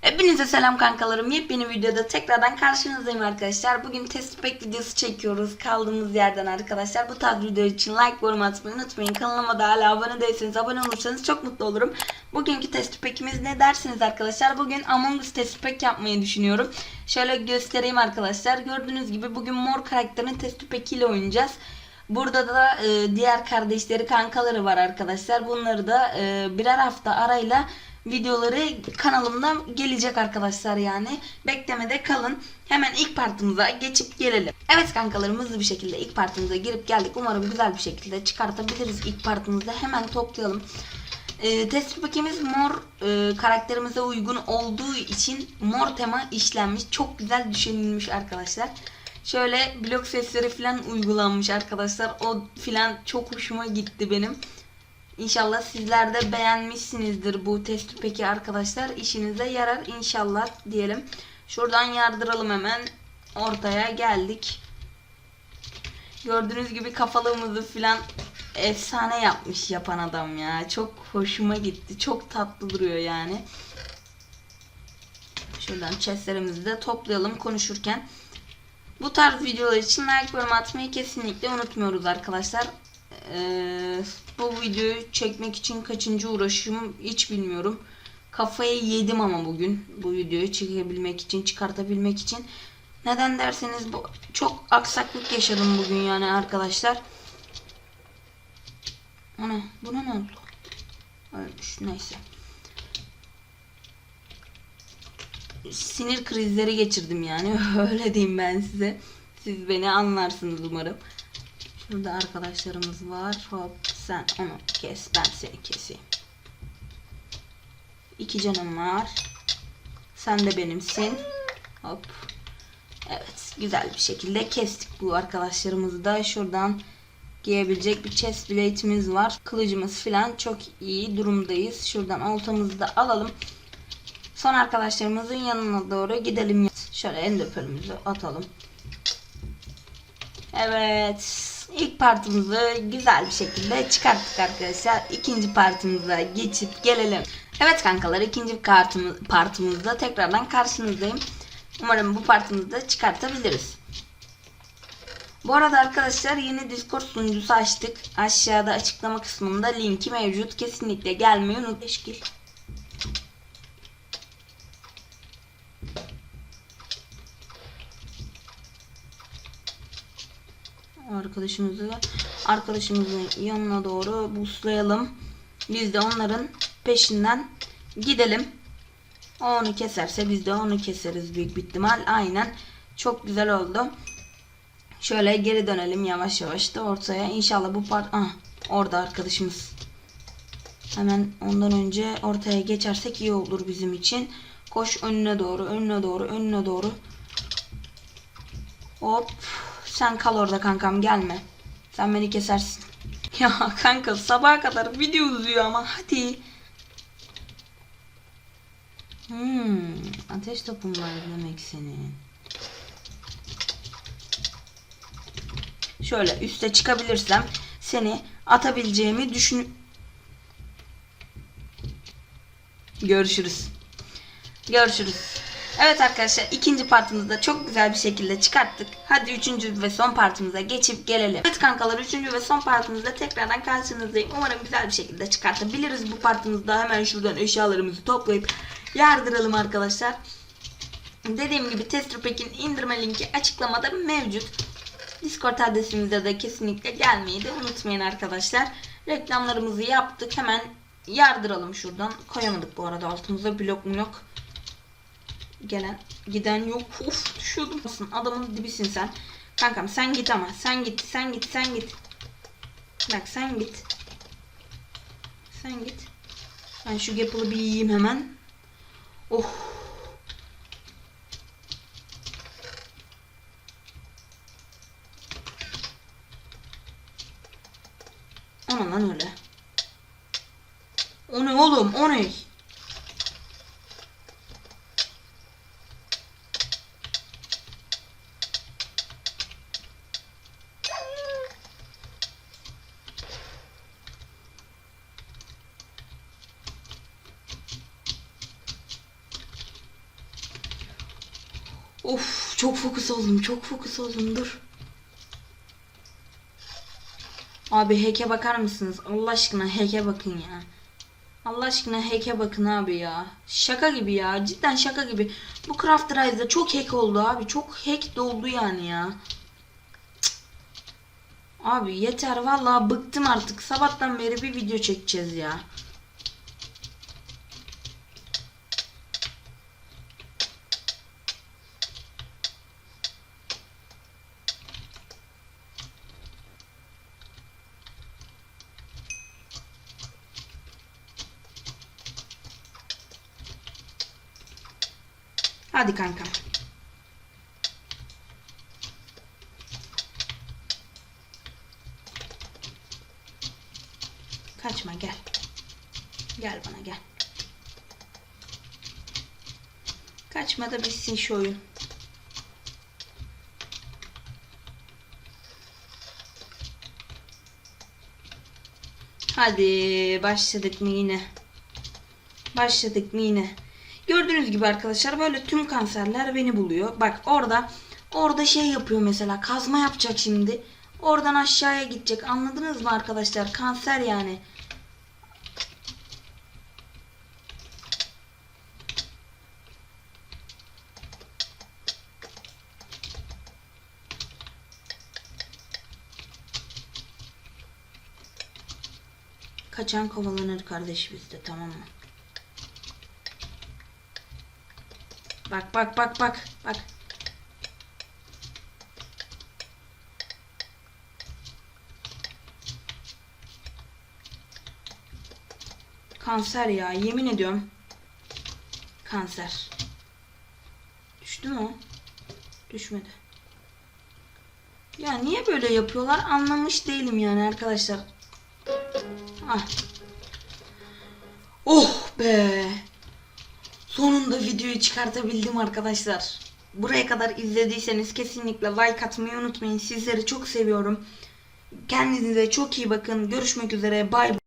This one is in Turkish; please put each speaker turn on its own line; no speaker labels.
Hepinize selam kankalarım. Yepyeni videoda tekrardan karşınızdayım arkadaşlar. Bugün test pack videosu çekiyoruz kaldığımız yerden arkadaşlar. Bu tarz video için like yorum atmayı unutmayın. Kanalıma da hala abone değilseniz abone olursanız çok mutlu olurum. Bugünkü test pack'imiz ne dersiniz arkadaşlar? Bugün Among Us test pack yapmayı düşünüyorum. Şöyle göstereyim arkadaşlar. Gördüğünüz gibi bugün mor karakterin test pack ile oynayacağız. Burada da e, diğer kardeşleri kankaları var arkadaşlar. Bunları da e, birer hafta arayla videoları kanalımda gelecek arkadaşlar yani. Beklemede kalın. Hemen ilk partımıza geçip gelelim. Evet kankalarım hızlı bir şekilde ilk partimize girip geldik. Umarım güzel bir şekilde çıkartabiliriz ilk partimizde. Hemen toplayalım. E, test paketimiz mor e, karakterimize uygun olduğu için mor tema işlenmiş. Çok güzel düşünülmüş arkadaşlar. Şöyle blok sesleri falan uygulanmış arkadaşlar. O filan çok hoşuma gitti benim. İnşallah sizler de beğenmişsinizdir bu test peki arkadaşlar. İşinize yarar inşallah diyelim. Şuradan yardıralım hemen. Ortaya geldik. Gördüğünüz gibi kafalığımızı filan efsane yapmış yapan adam ya. Çok hoşuma gitti. Çok tatlı duruyor yani. Şuradan chestlerimizi de toplayalım konuşurken. Bu tarz videolar için like yorum atmayı kesinlikle unutmuyoruz arkadaşlar. Ee, bu videoyu çekmek için kaçıncı uğraşım hiç bilmiyorum. Kafayı yedim ama bugün bu videoyu çekebilmek için, çıkartabilmek için. Neden derseniz bu çok aksaklık yaşadım bugün yani arkadaşlar. Ana, buna ne oldu? Ölmüş, neyse. Sinir krizleri geçirdim yani. Öyle diyeyim ben size. Siz beni anlarsınız umarım. Burada arkadaşlarımız var. Hop sen onu kes. Ben seni keseyim. İki canım var. Sen de benimsin. Hop. Evet. Güzel bir şekilde kestik bu arkadaşlarımızı da. Şuradan giyebilecek bir chest blade'imiz var. Kılıcımız falan çok iyi durumdayız. Şuradan oltamızı da alalım. Son arkadaşlarımızın yanına doğru gidelim. Şöyle endöpörümüzü atalım. Evet. İlk partimizi güzel bir şekilde çıkarttık arkadaşlar. İkinci partimize geçip gelelim. Evet kankalar ikinci kartımız, partimizde tekrardan karşınızdayım. Umarım bu partimizi de çıkartabiliriz. Bu arada arkadaşlar yeni Discord sunucusu açtık. Aşağıda açıklama kısmında linki mevcut. Kesinlikle gelmeyi unutmayın. Arkadaşımızı arkadaşımızın yanına doğru buslayalım. Biz de onların peşinden gidelim. Onu keserse biz de onu keseriz büyük bir ihtimal. Aynen. Çok güzel oldu. Şöyle geri dönelim yavaş yavaş da ortaya. İnşallah bu part... Ah, orada arkadaşımız. Hemen ondan önce ortaya geçersek iyi olur bizim için. Koş önüne doğru, önüne doğru, önüne doğru. Hop. Sen kal orada kankam gelme. Sen beni kesersin. Ya kanka sabaha kadar video uzuyor ama hadi. Hmm, ateş topun var demek senin. Şöyle üste çıkabilirsem seni atabileceğimi düşün. Görüşürüz. Görüşürüz. Evet arkadaşlar ikinci partimizi de çok güzel bir şekilde çıkarttık. Hadi üçüncü ve son partimize geçip gelelim. Evet kankalar üçüncü ve son partimizde tekrardan karşınızdayım. Umarım güzel bir şekilde çıkartabiliriz bu partimizde. Hemen şuradan eşyalarımızı toplayıp yardıralım arkadaşlar. Dediğim gibi Tester indirme linki açıklamada mevcut. Discord adresimizde de kesinlikle gelmeyi de unutmayın arkadaşlar. Reklamlarımızı yaptık. Hemen yardıralım şuradan. Koyamadık bu arada altımıza blok blok gelen giden yok. Of düşüyordum. Adamın dibisin sen. Kankam sen git ama. Sen git. Sen git. Sen git. Bak sen git. Sen git. Ben şu gapılı bir yiyeyim hemen. Oh. Ona lan öyle. O ne oğlum? O ne? Of çok fokus oldum çok fokus oldum dur. Abi hack'e bakar mısınız? Allah aşkına hack'e bakın ya. Allah aşkına hack'e bakın abi ya. Şaka gibi ya. Cidden şaka gibi. Bu Craft Rise'da çok hack oldu abi. Çok hack doldu yani ya. Cık. Abi yeter vallahi bıktım artık. Sabahtan beri bir video çekeceğiz ya. Hadi kankam. Kaçma gel. Gel bana gel. Kaçma da bitsin şu oyun. Hadi başladık mı yine? Başladık mı yine? Gördüğünüz gibi arkadaşlar böyle tüm kanserler beni buluyor. Bak orada orada şey yapıyor mesela kazma yapacak şimdi. Oradan aşağıya gidecek. Anladınız mı arkadaşlar? Kanser yani. Kaçan kovalanır kardeş bizde tamam mı? Bak bak bak bak bak. Kanser ya yemin ediyorum. Kanser. Düştü mü o? Düşmedi. Ya niye böyle yapıyorlar anlamış değilim yani arkadaşlar. Ah. Oh be. Videoyu çıkartabildim arkadaşlar. Buraya kadar izlediyseniz kesinlikle like atmayı unutmayın. Sizleri çok seviyorum. Kendinize çok iyi bakın. Görüşmek üzere. Bay bay.